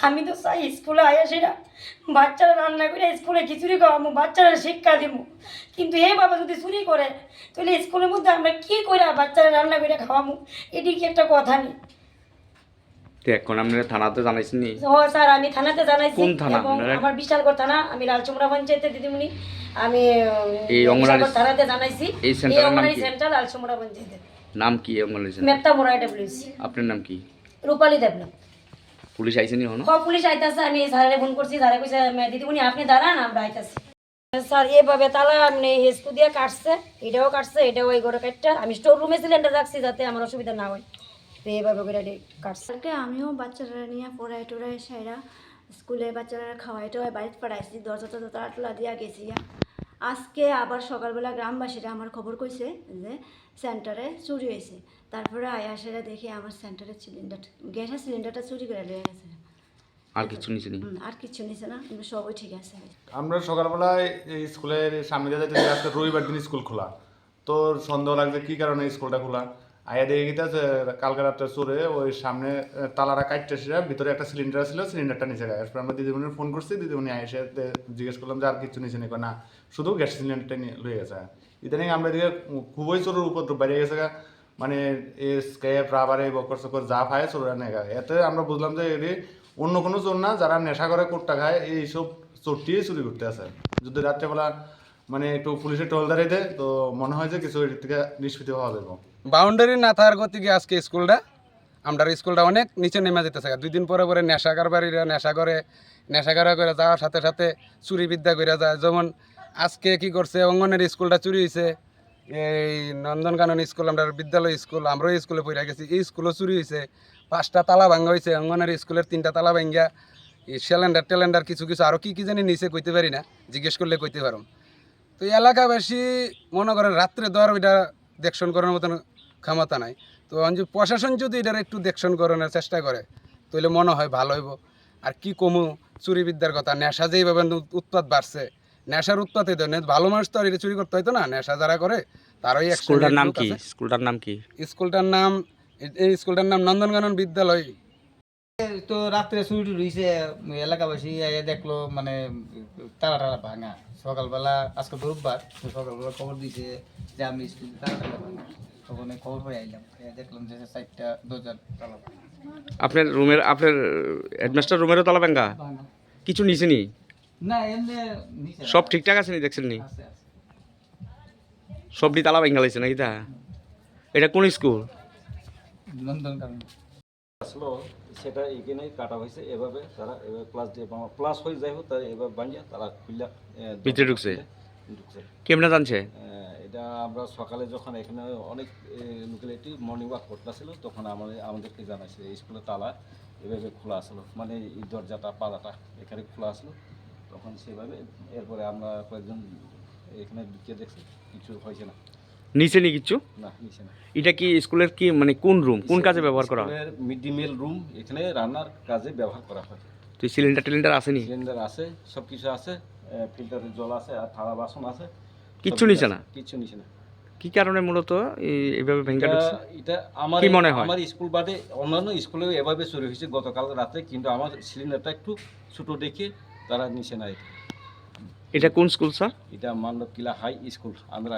কইরা বাচ্চারা রান্না করে স্কুলে খিচুড়ি খাওয়াবো বাচ্চারা শিক্ষা দিব কিন্তু এই বাবা যদি চুরি করে তাহলে স্কুলের মধ্যে আমরা কি করে বাচ্চারা রান্না করে খাওয়াবো এটি কি একটা কথা নেই এখন আপনারা থানাতে জানাইছেন ও স্যার আমি থানাতে জানাইছি এবং আমার বিশালগড় থানা আমি লালচুমরা পঞ্চায়েতের দিদিমণি। আমি এই অঙ্গনারী- থানাতে জানাইছি। এই অঙ্গনারী সেন্টার পঞ্চায়েতের নাম কি মেত্তা মোড়া ডাব্লিউসি আপনার নাম কি? রূপালী দেবনাথ পুলিশ আইসেনি হন হ পুলিশ আইতাছে? আমি স্যারে ফোন করছি। স্যারে কইছে "মে- দিদিমণি আপনি দাঁড়ান আমরা আইতাছি। স্যার এভাবে তালা আপনি হেসকু দিয়ে কাটছে এটাও কাটছে এটাও এই করে কাটটা আমি স্টোর রুমে সিলিন্ডার রাখছি যাতে আমার অসুবিধা না হয়। তো এইভাবে করে কাটছে। আমিও বাচ্চারা নিয়ে পড়াই টড়াই সাইরা স্কুলে বাচ্চারা খাওয়াই টাওয়াই বাড়িতে পড়াইছি দরজা টরজা তালা দিয়া গেছি আজকে আবার সকালবেলা গ্রামবাসীরা আমার খবর কইছে যে সেন্টারে চুরি হয়েছে। তারপরে আয়াসেরা দেখে দেখি আমার সেন্টারে সিলিন্ডার গ্যাসের সিলিন্ডারটা চুরি করে লিয়ে গেছে। আর কিছু নিছে না আর কিছু নিছে না কিন্তু সবই ঠিক আছে। আমরা সকালবেলায় এই স্কুলের সামনে দিয়ে যাইতেছি আজকে রবিবার দিন স্কুল খোলা। তো সন্দেহ লাগছে কি কারণে স্কুলটা খোলা? আয়া দেখে গেছে কালকে রাত্রে চোরে ওই সামনে তালাটা কাটতে এসে ভিতরে একটা সিলিন্ডার ছিল সিলিন্ডারটা নিচে গায়ে আমরা দিদিমণির ফোন করছি, দিদিমণি দে- জিজ্ঞেস করলাম যে আর কিছু নিচে নেই কয়, না, শুধু গ্যাস সিলিন্ডারটা নিয়ে লয়ে গেছে। ইদানিং আমরা এদিকে খুবই চোরের উপদ্রব বাইরে গেছে। মানে স্কেপ রাবারে, বকর সকর যা পায় চোরা নেগা এতে আমরা বুঝলাম যে এটি অন্য কোনো চোর না, যারা নেশা করে, কোট্টা খায়, এইসব চোরটিই চুরি করতে আসে যদি রাত্রেবেলা মানে একটু পুলিশের টোলদারি দেয় তো মনে হয় যে কিছু নিষ্পৃতি হওয়া যাবে বাউন্ডারি না থাকার গতিকে আজকে স্কুলটা? আমরা স্কুলটা অনেক নিচে নেমে যেতেছে। দুই দিন পরে পরে নেশা কারবারিরা নেশা করে, নেশা করা যাওয়ার সাথে সাথে চুরি বিদ্যা করে যায়। যেমন আজকে কি করছে, অঙ্গনের স্কুলটা চুরি হয়েছে এই নন্দনকানন স্কুল আমরা বিদ্যালয় স্কুল, আমরাও স্কুলে পড়ে গেছি। এই স্কুলও চুরি হয়েছে পাঁচটা তালা ভাঙ্গা হয়েছে অঙ্গনের স্কুলের তিনটা তালা ভাঙ্গা এই সিলিন্ডার টেলেন্ডার কিছু কিছু আরও কি কি জানি নিচে কইতে পারি না। জিজ্ঞেস করলে কইতে পারো তো এলাকাবাসী মনে করেন রাত্রে দর ওইটা দেখশন করার মতন ক্ষমতা নাই। তো প্রশাসন যদি এটার একটু দেখশন করানোর চেষ্টা করে তাহলে মনে হয় ভালো হইব। আর কি কমু চুরি বিদ্যার কথা নেশা যেইভাবে উৎপাত বাড়ছে নেশার উৎপাতে তো নে- ভালো মানুষ তো আর এটা চুরি করতে হয়তো না নেশা যারা করে তারই স্কুলটার নাম কি? স্কুলটার নাম কি? স্কুলটার নাম এই- এই স্কুলটার নাম নন্দনকানন বিদ্যালয় তো রাত্রে চুরি রয়েছে এলাকাবাসী দেখল মানে তালা টালা ভাঙা। সকালবেলা আজকে তো রোববার সকালবেলা খবর দিয়েছে যে আমি স্কুল তালা টালা ভাঙা তখন খবর পেয়ে আইলাম দেখলাম যে চারটা দরজার তালা আপনার রুমের আপনার হেডমাস্টার রুমেরও তালা ভাঙা? কিছু নিছেনি? না এমনি নিচে সব ঠিকঠাক আছে নি দেখছেন নি? সবটি তালা ব্যাঙ্গা লাইছে নাকি তা? এটা কোন স্কুল? নন্দন কারণ আসলো সেটা এখানেই কাটা হয়েছে। এভাবে তারা এভাবে প্লাস দিয়ে প্লাস হয়ে যাই হোক তারা এভাবে বানিয়ে তারা খুললা ভিতরে ঢুকছে? ঢুকছে। কেমনে জানছে এটা আমরা সকালে যখন এখানে অনেক লোকালিটি মর্নিং ওয়াক করতেছিল তখন আমাদের আমাদেরকে জানাইছে এই স্কুলের তালা এভাবে খোলা আসলো। মানে এই দরজাটা পালাটা এখানে খোলা আসলো। তখন সেভাবে এরপরে আমরা কয়েকজন এখানে ঢুকিয়ে দেখছি কিছু হয়েছে না। নিচে নি কিছু? না নিচে না। এটা কি স্কুলের কি মানে কোন রুম কোন কাজে ব্যবহার করা হয়? মিড ডে মিল রুম এখানে রান্নার কাজে ব্যবহার করা হয়। তো সিলিন্ডার টিলিন্ডার আসেনি? সিলিন্ডার আছে সব কিছু আছে ফিল্টারের জল আছে আর থালা বাসন আছে। কিচ্ছু নিছে না? কিচ্ছু নিচে না। কি কারণে মূলত এইভাবে ভেঙ্গা এটা ঢুকছে? এটা আমার কি মনে হয়? আমার স্কুল বাদে অন্যান্য স্কুলেও এভাবে চুরি হয়েছে গতকাল রাতে কিন্তু আমার সিলিন্ডারটা একটু ছোট দেখে তারা নিচে না এটা। এটা কোন স্কুল স্যার? এটা মান্ডব কিলা হাই স্কুল আমরা